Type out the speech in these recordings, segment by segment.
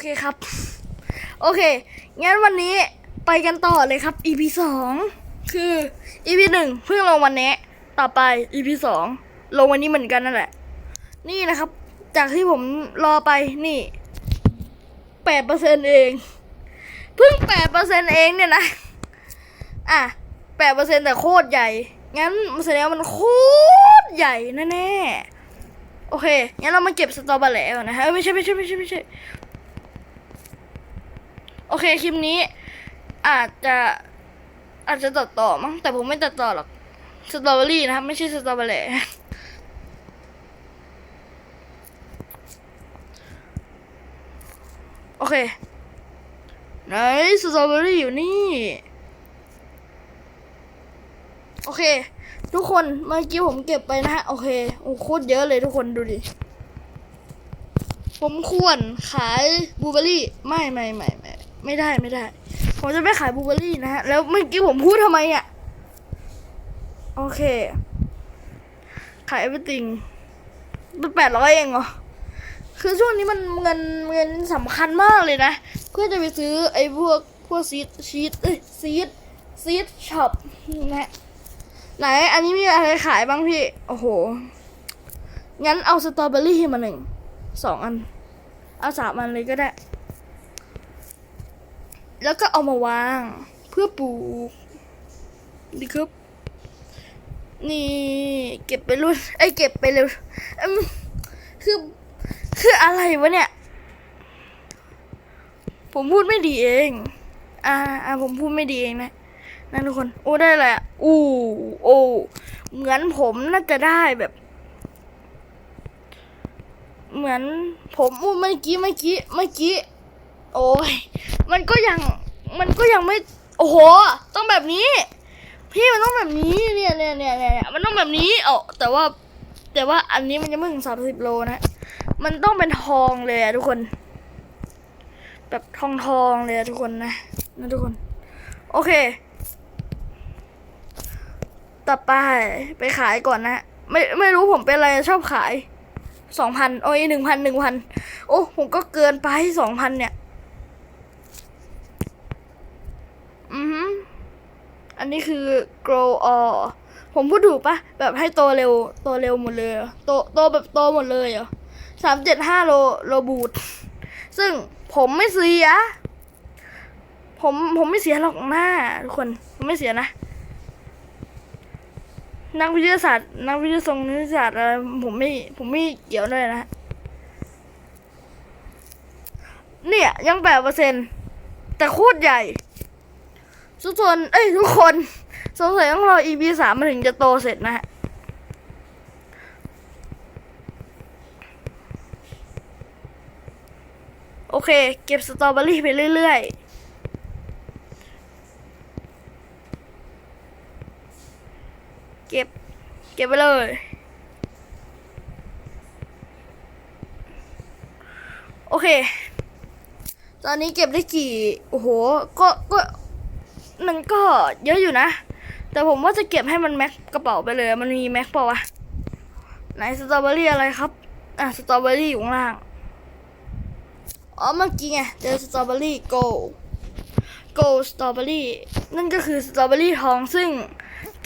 เคครับ โอเค งั้นวันนี้ไปกันต่อเลยครับ EP สองคือ EP หนึ่งเพิ่งลงวันนี้ ต่อไป EP สองลงวันนี้เหมือนกันนั่นแหละ นี่นะครับ จากที่ผมรอไปนี่แปดเปอร์เซ็นเอง เพิ่งแปดเปอร์เซ็นเองเนี่ยนะ อะแปดเปอร์เซ็นแต่โคตรใหญ่ งั้นแสดงว่ามันโคตรใหญ่แน่ๆโอเค งั้นเรามาเก็บสตรอเบอร์รี่ก่อนนะฮะไม่ใช่ไม่ใช่ไม่ใช่ไม่ใช่ อเคคลิปนี้ อาจจะอาจจะตัดต่อมั้งแต่ผมไม่ตัดต่อหรอกสตรอเบอรี่นะครับไม่ใช่สตรอเบอร์รี่โอเคไหนสตรอเบอรี่อยู่นี่ โอเค ทุกคนเมื่อกี้ผมเก็บไปนะฮะ โอเคโอ้โคตรเยอะเลยทุกคนดูดิ ผมควรขายบลูเบอร์รี่ ไม่ไม่ไม่ไม่ ไม่ได้ไม่ได้ ผมจะไม่ขายบลูเบอร์รี่นะฮะ แล้วเมื่อกี้ผมพูดทำไมอะ โอเค ขาย everything เป็นแปดร้อยเองเหรอ คือช่วงนี้มันเงินเงินสำคัญมากเลยนะ เพื่อจะไปซื้อไอ้พวกพวกซีดชีตเอ้ยซีดซีดช็อปนะฮะไหนอันนี้มีอะไรขายบ้างพี่ โอ้โห งั้นเอาสตรอเบอรี่มาหนึ่ง สองอัน เอาสามอันเลยก็ได้ แล้วก็เอามาวาง เพื่อปลูกดีครับ นี่เก็บไปรุ่นไอ้เก็บไปเร็วคือคืออะไรวะเนี่ย ผมพูดไม่ดีเอง อ่าอ่าผมพูดไม่ดีเองนะนั่นทุกคน โอ้ได้อะไรอะอู้โอ้เหมือนผมน่าจะได้แบบ เหมือนผมอู้เมื่อกี้เมื่อกี้เมื่อกี้ โอ้ยมันก็ยังมันก็ยังไม่โอ้โห ต้องแบบนี้ พี่มันต้องแบบนี้เนี่ยเนี่ยเนี่ยเนี่ยมันต้องแบบนี้เออแต่ว่า แต่ว่าอันนี้มันยังไม่ถึงสามสิบโลนะมันต้องเป็นทองเลยอะทุกคน แบบทองทองเลยอะทุกคนนะนะทุกคน โอเค ต่อไปไปขายก่อนนะไม่ไม่รู้ผมเป็นอะไรชอบขายสองพันโอ้ยหนึ่งพันหนึ่งพันโอ้ผมก็เกินไปสองพันเนี่ย อือฮึ อันนี้คือ grow all ผมพูดถูกปะแบบให้โตเร็ว โตเร็วหมดเลย โตโตแบบโตหมดเลยเหรอสามเจ็ดห้าโลโลบูทซึ่งผมไม่เสีย ผมผมไม่เสียหรอกหน้าทุกคน ผมไม่เสียนะ นักวิทยาศาสตร์ นักวิทยาศาสตร์วิทยาศาสตร์อะไรผมไม่ผมไม่เกี่ยวด้วยนะ เนี่ยยังแปดเปอร์เซ็นแต่โคตรใหญ่ ทุกคนเอ้ยทุกคนสงสัยต้องรอ EP สามมันถึงจะโตเสร็จนะฮะโอเค เก็บสตรอเบอรี่ไปเรื่อยๆ เก็บ เก็บไปเลย โอเค ตอนนี้เก็บได้กี่ โอ้โห ก็ ก็ มันก็เยอะอยู่นะ แต่ผมว่าจะเก็บให้มันแม็กกระเป๋าไปเลย มันมีแม็กเปล่าวะไหนสตรอเบอรี่อะไรครับ อะสตรอเบอรี่อยู่ข้างล่าง อ๋อเมื่อกี้ไงเจอสตรอเบอรี่โกโกสตรอเบอรี่นั่นก็คือสตรอเบอรี่ทองซึ่ง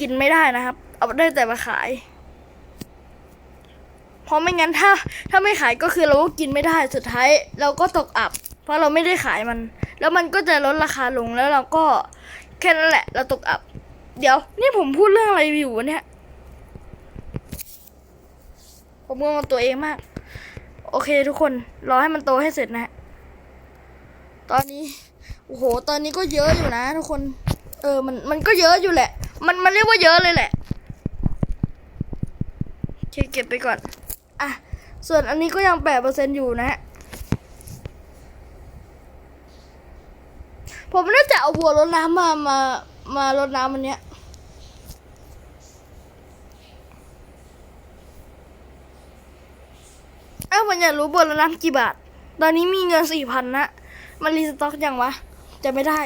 กินไม่ได้นะครับ เอาได้แต่มาขาย เพราะไม่งั้นถ้า ถ้าไม่ขายก็คือเราก็กินไม่ได้สุดท้าย เราก็ตกอับ เพราะเราไม่ได้ขายมัน แล้วมันก็จะลดราคาลงแล้วเราก็ แค่นั้นแหละ เราตกอับ เดี๋ยว นี่ผมพูดเรื่องอะไรอยู่วะเนี่ย ผมงงกับตัวเองมาก โอเคทุกคน รอให้มันโตให้เสร็จนะฮะตอนนี้ โอ้โห ตอนนี้ก็เยอะอยู่นะทุกคน เออ มัน มันก็เยอะอยู่แหละ มัน มันเรียกว่าเยอะเลยแหละเก็บไปก่อน อะ ส่วนอันนี้ก็ยังแปดเปอร์เซ็นต์อยู่นะฮะ ผมน่าจะเอาบัวรดน้ำมามามารดน้ำอันเนี้ยเอ้ามันอยากรู้บัวรดน้ำกี่บาท ตอนนี้มีเงินสี่พันนะ มันรีสต็อกยังวะ จะไม่ได้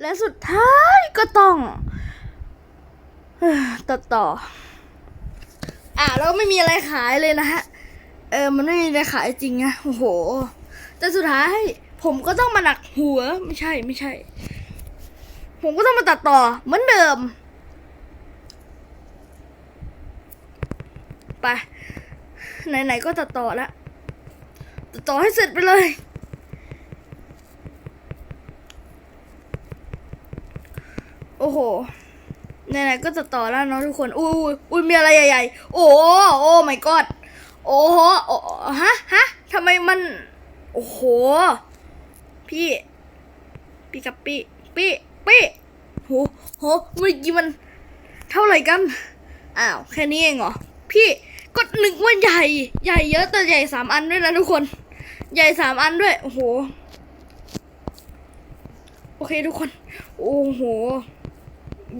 และสุดท้ายก็ต้องเอ่อตัดต่อ อะแล้วไม่มีอะไรขายเลยนะฮะ เออ มันไม่มีอะไรขายจริงอะโอ้โห แต่สุดท้าย ผมก็ต้องมาหนักหัวไม่ใช่ไม่ใช่ ผมก็ต้องมาตัดต่อเหมือนเดิมไปไหนๆก็ตัดต่อล้วตัดต่อให้เสร็จไปเลย โอ้โหไหนๆก็ตัดต่อแล้วเนาะทุกคน อุ้ยอุ้ยมีอะไรใหญ่ๆ โอ้โหโอ้ my god โอ้โหฮะฮะทำไมมัน โอ้โห พี่ พี่กับพี่พี่พี่โหโหเมื่อกี้มัน เท่าไหร่กัน อ้าว แค่นี้เองเหรอ พี่ก็นึกว่าใหญ่ ใหญ่เยอะแต่ใหญ่สามอันด้วยนะทุกคน ใหญ่สามอันด้วย โอ้โห โอเคทุกคน โอ้โห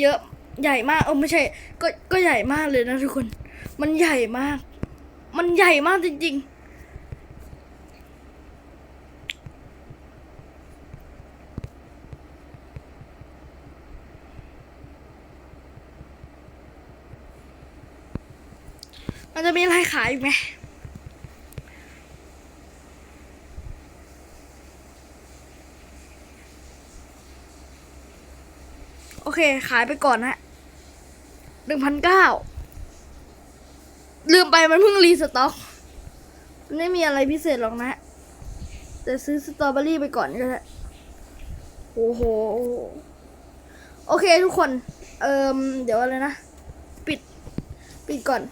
เยอะ ใหญ่มาก เออไม่ใช่ ก็ ก็ใหญ่มากเลยนะทุกคน มันใหญ่มาก มันใหญ่มากจริง ๆ มันจะมีอะไรขายอีกไหมโอเค ขายไปก่อนนะหนึ่งพันเก้าลืมไปมันเพิ่งรีสต็อกมันไม่มีอะไรพิเศษหรอกนะ แต่ซื้อสตรอเบอรี่ไปก่อนก็ได้โอ้โห โอเคทุกคน เอิมเดี๋ยวอะไรนะ ปิด ปิดก่อน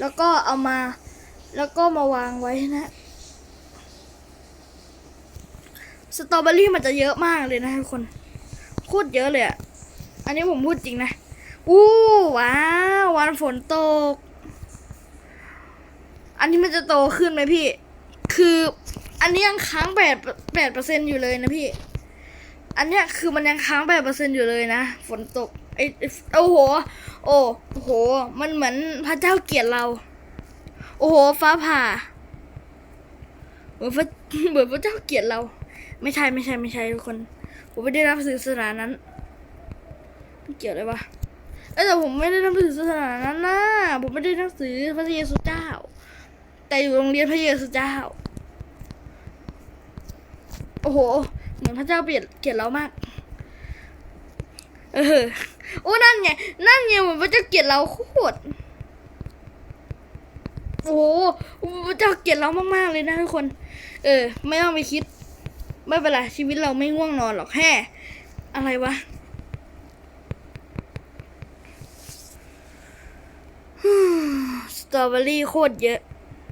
แล้วก็เอามา แล้วก็มาวางไว้นะ สตรอเบอรี่มันจะเยอะมากเลยนะทุกคนโคตรเยอะเลยอะ อันนี้ผมพูดจริงนะ อู้ว้าววันฝนตก อันนี้มันจะโตขึ้นไหมพี่ คืออันนี้ยังค้างแปดแปดเปอร์เซ็นอยู่เลยนะพี่ อันเนี้ยคือมันยังค้างแปดเปอร์เซ็นอยู่เลยนะ ฝนตก ไออ้โอ้โห โอ้โห มันเหมือนพระเจ้าเกลียดเรา โอ้โห ฟ้าผ่า เหมือนพระเหมือนพระเจ้าเกลียดเรา ไม่ใช่ไม่ใช่ไม่ใช่ทุกคน ผมไม่ได้รับสื่อสารนั้น เกี่ยวเลยวะแต่ผมไม่ได้นับถือศาสนานั้นนะ ผมไม่ได้นับถือพระเยซูเจ้า แต่อยู่โรงเรียนพระเยซูเจ้า โอ้โห เหมือนพระเจ้าเปลี่ยนเกลียดเรามาก เออโอ้นั่นไงนั่นไงเหมือนพระเจ้าเกลียดเราโคตรโอ้พระเจ้าเกลียดเรามากๆเลยนะทุกคน เออ ไม่ต้องไปคิด ไม่เป็นไรชีวิตเราไม่ง่วงนอนหรอกแฮ่อะไรวะสตรอเบอรี่โคตรเยอะ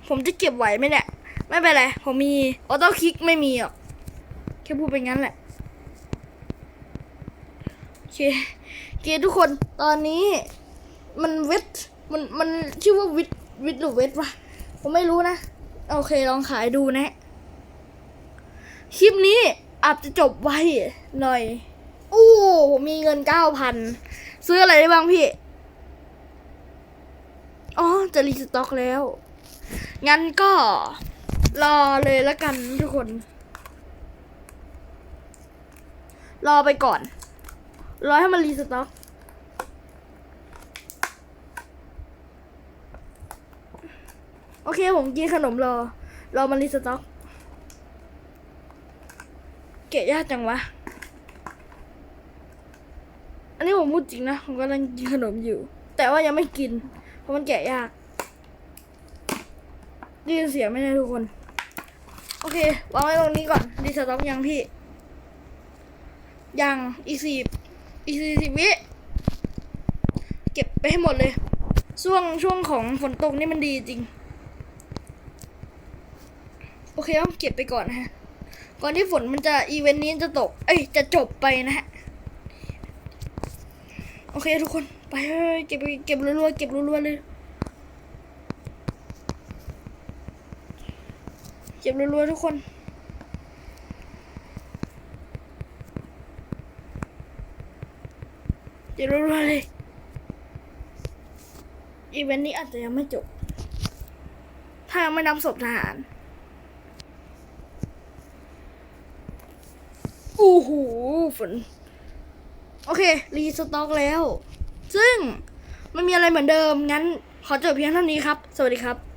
ผมจะเก็บไหวไหมเนี่ย ไม่เป็นไร ผมมีออโต้คลิกไม่มีหรอก แค่พูดไปงั้นแหละ เคเคทุกคนตอนนี้มันเวทมันมันชื่อว่าวิทวิทหรือเวทวะผมไม่รู้นะ โอเคลองขายดูนะ คลิปนี้อาจจะจบไวหน่อย อู้ผมมีเงินเก้าพันซื้ออะไรได้บ้างพี่ อ๋อ จะรีสต็อกแล้ว งั้นก็รอเลยละกันทุกคน รอไปก่อน รอให้มันรีสต็อกโอเค ผมกินขนมรอ รอมันรีสต็อก เกะยากจังวะ อันนี้ผมพูดจริงนะ ผมกำลังกินขนมอยู่ แต่ว่ายังไม่กิน เพราะมันแกะยากได้ยินเสียงไหมเนี่ยทุกคน โอเควางไว้ตรงนี้ก่อน รีสต็อกยังพี่ ยังอีกสี่ อีกสี่สิบวิเก็บไปให้หมดเลย ช่วงช่วงของฝนตกนี่มันดีจริง โอเคต้องเก็บไปก่อนนะฮะ ก่อนที่ฝนมันจะอีเวนต์นี้จะตก เอ้ย จะจบไปนะฮะ โอเคทุกคน ไปเก็บไปเก็บรัวๆเก็บรัวๆเลย เก็บรัวๆทุกคน เก็บรัวๆเลย อีเวนต์นี้อาจจะยังไม่จบ ถ้ายังไม่นำศพทหารโอ้โหฝน โอเค รีสต็อกแล้ว ซึ่งไม่มีอะไรเหมือนเดิม งั้นขอจบเพียงเท่านี้ครับ สวัสดีครับ